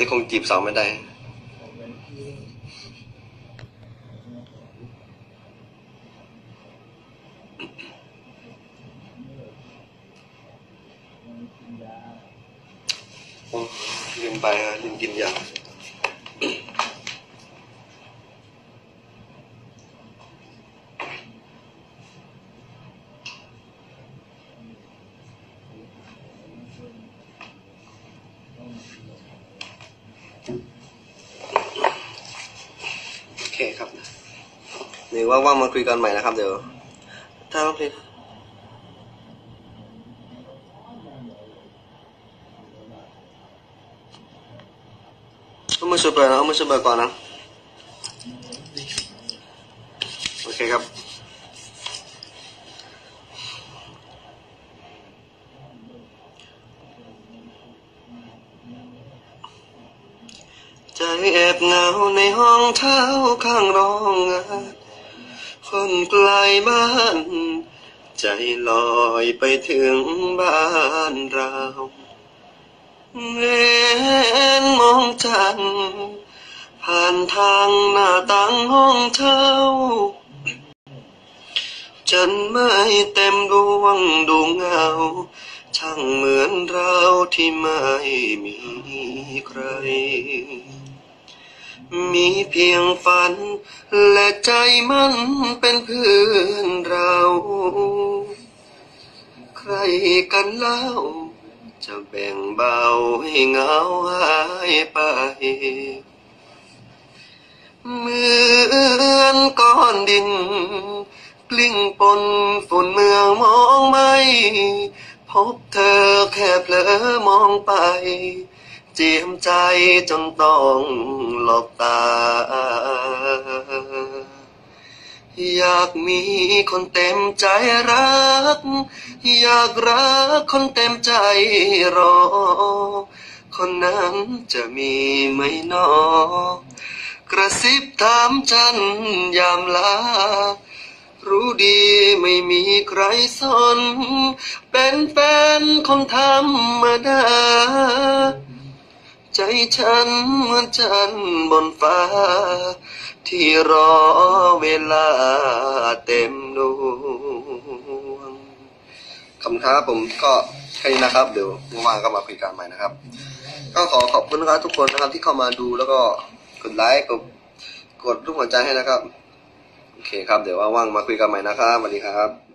ที่คงจีบสาวไม่ได้ ลืมไปฮะลืมกินยา คครับเดี๋ยวว่างมาคุยกันใหม่นะครับ เดี๋ยว ถ้าโองเคเอามือช่วยเปิดนะเอามือช่วยเปิดก่อนนะ โอเคครับ ใจแอบเหงาในห้องเท้าข้างรองงานคนไกลบ้าน ใจลอยไปถึงบ้านเราเว้นมองจันผ่านทางหน้าต่างห้องเท้าจันไม่เต็มดวงดูเงา ช่างเหมือนเราที่ไม่มีใคร มีเพียงฝัน และใจมันเป็นเพื่อนเรา ใครกันเล่า จะแบ่งเบาให้เหงาหายไป เหมือนก้อนดิน กลิ้งปนฝุ่นเมืองมองไม่ พบเธอแค่เผลอมองไป เจียมใจจนต้องหลบตา อยากมีคนเต็มใจรัก อยากรักคนเต็มใจรอ คนนั้นจะมีไหมนอกระซิบถามฉันยามลารู้ดีไม่มีใครสน เป็นแฟนคนธรรมดา ใจฉันเหมือนจันบนฟ้า ที่รอเวลาเต็มดวงคำท้าผมก็แค่นี้นะครับ เดี๋ยวว่างก็มาคุยกันใหม่นะครับ ก็ขอขอบคุณนะครับทุกคนนะครับที่เข้ามาดูแล้วก็กดไลค์กดกดรูปหัวใจให้นะครับ โอเคครับ เดี๋ยวว่างๆมาคุยกันใหม่นะครับสวัสดีครับ